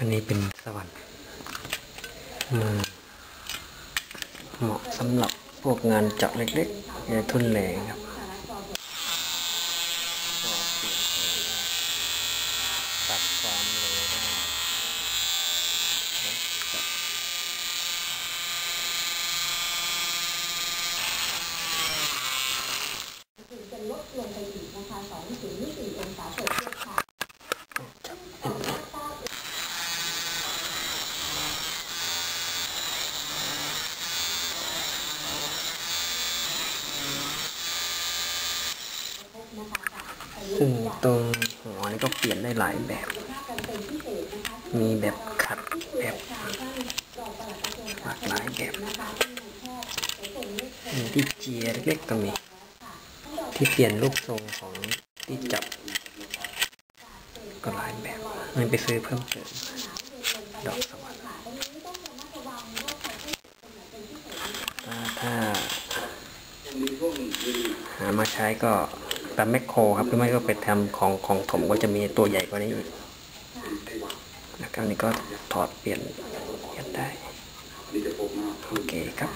อันนี้เป็นสวรรค์เหมาะสำหรับพวกงานเจาะเล็กๆงานทุนแรงครับก็เปลี่ยนแผงได้ปรับความเร็วได้จับจะลดลงไปอีกนะคะ2ถึง4องศาเซลเซียสค่ะ ซึ่งตรงหัวนี่ก็เปลี่ยนได้หลายแบบ มีแบบขัดแบบหลากหลายแบบมีที่เจียเล็กๆก็มี ที่เปลี่ยนรูปทรงของที่จับ ก็หลายแบบมันไปซื้อเพิ่มเติมดอกสวรรค์ถ้าถ้าหามาใช้ก็ ตามแมคโครครับหรือไม่ก็ไปทำของของถมก็จะมีตัวใหญ่กว่านี้อีกนะครับนี่ก็ถอดเปลี่ยนเปลี่ยนได้โอเคครับ